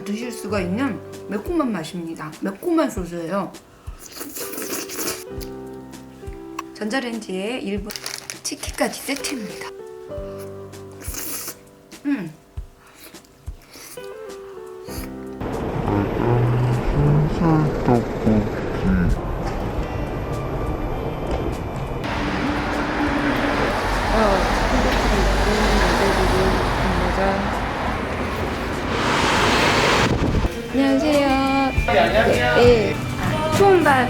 다 드실 수가 있는 매콤한 맛입니다. 매콤한 소스예요. 전자레인지에 1분 치킨까지 세트입니다. 음. 네, 안녕하세요. 네. 투움바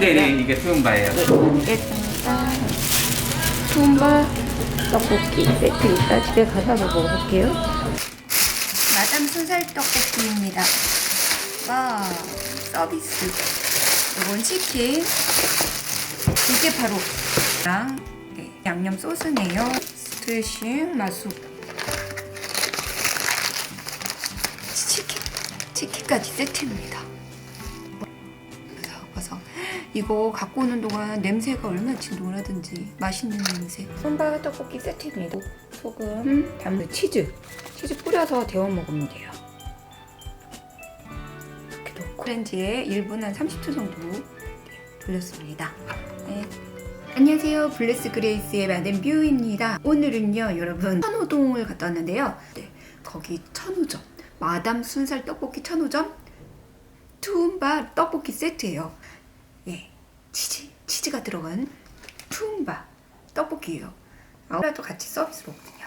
네네, 이게 투움바예요. 먹겠습니다. 투움바 떡볶이 세트니까 집에 가서 먹어볼게요. 마담 순살 떡볶이입니다. 와 서비스. 이건 치킨. 이게 바로 랑 네, 양념 소스네요. 드레싱 맛수. 치킨 치킨까지 세트입니다. 이거 갖고 오는 동안 냄새가 얼마나 진동하든지 맛있는 냄새. 손바 떡볶이 세트입니다. 소금, 담배, 치즈, 치즈 뿌려서 데워 먹으면 돼요. 이렇게 넣고 렌지에 1분 한 30초 정도 돌렸습니다. 네. 안녕하세요. 블레스 그레이스의 마덴 뷰입니다. 오늘은요, 여러분, 천호동을 갔다 왔는데요. 네, 거기 천호점, 마담 순살 떡볶이 천호점 투움바 떡볶이 세트예요. 예, 치즈 치즈가 들어간 투움바 떡볶이예요. 아우라도 같이 서비스로 오거든요.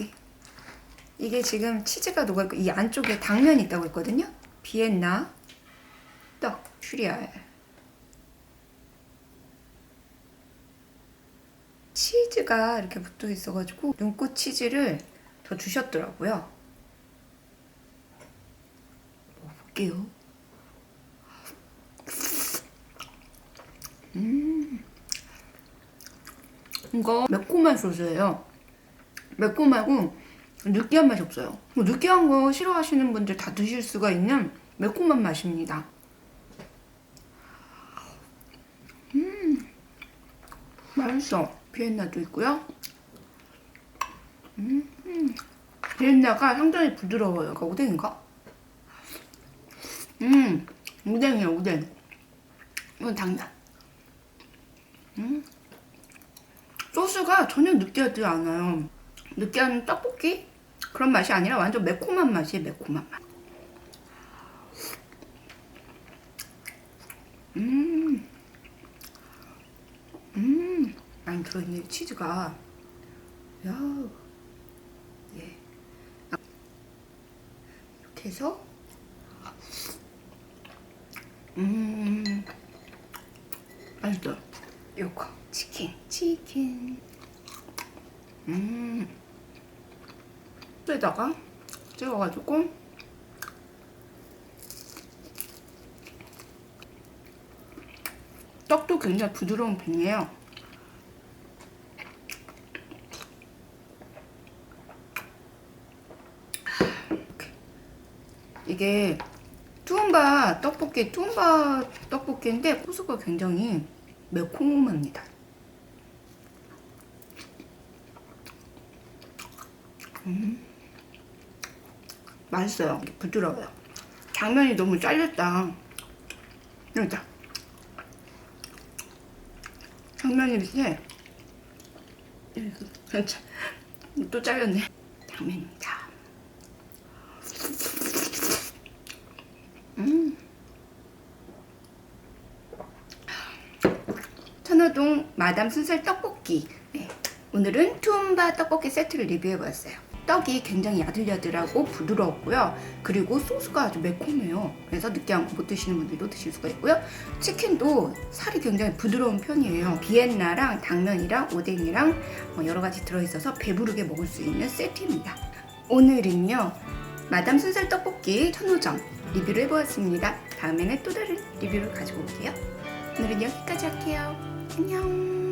예. 이게 지금 치즈가 녹아있고 이 안쪽에 당면이 있다고 했거든요. 비엔나 떡 슈리알 치즈가 이렇게 붙어 있어가지고 눈꽃 치즈를 더 주셨더라고요. 먹어볼게요. 음, 이거 매콤한 소스예요. 매콤하고 느끼한 맛이 없어요. 뭐 느끼한 거 싫어하시는 분들 다 드실 수가 있는 매콤한 맛입니다. 맛있어. 비엔나도 있고요. 음, 비엔나가 상당히 부드러워요. 이거 오뎅인가? 음, 오뎅이에요, 오뎅. 이건 당면. 음, 소스가 전혀 느끼하지 않아요. 느끼한 떡볶이? 그런 맛이 아니라 완전 매콤한 맛이에요, 매콤한 맛. 음. 음, 많이 들어있네 치즈가. 야, 예. 이렇게 해서, 음, 맛있어. 요거 치킨, 치킨. 음, 에다가 찍어가지고. 떡도 굉장히 부드러운 편이에요. 이렇게. 투움바 떡볶이, 투움바 떡볶이인데 소스가 굉장히 매콤합니다. 음. 맛있어요. 부드러워요. 당면이 너무 잘렸다. 여기다. 당면이 이렇게 진짜 또 잘렸네 당면입니다 음 천호동 마담 순살 떡볶이 네. 오늘은 투움바 떡볶이 세트를 리뷰해보았어요 떡이 굉장히 야들야들하고 부드러웠고요. 그리고 소스가 아주 매콤해요. 그래서 느끼한 거 못 드시는 분들도 드실 수가 있고요. 치킨도 살이 굉장히 부드러운 편이에요. 비엔나랑 당면이랑 오뎅이랑 어, 여러 가지 들어있어서 배부르게 먹을 수 있는 세트입니다. 오늘은요. 마담 순살 떡볶이 천호점 리뷰를 해보았습니다. 다음에는 또 다른 리뷰를 가지고 올게요. 오늘은 여기까지 할게요. 안녕.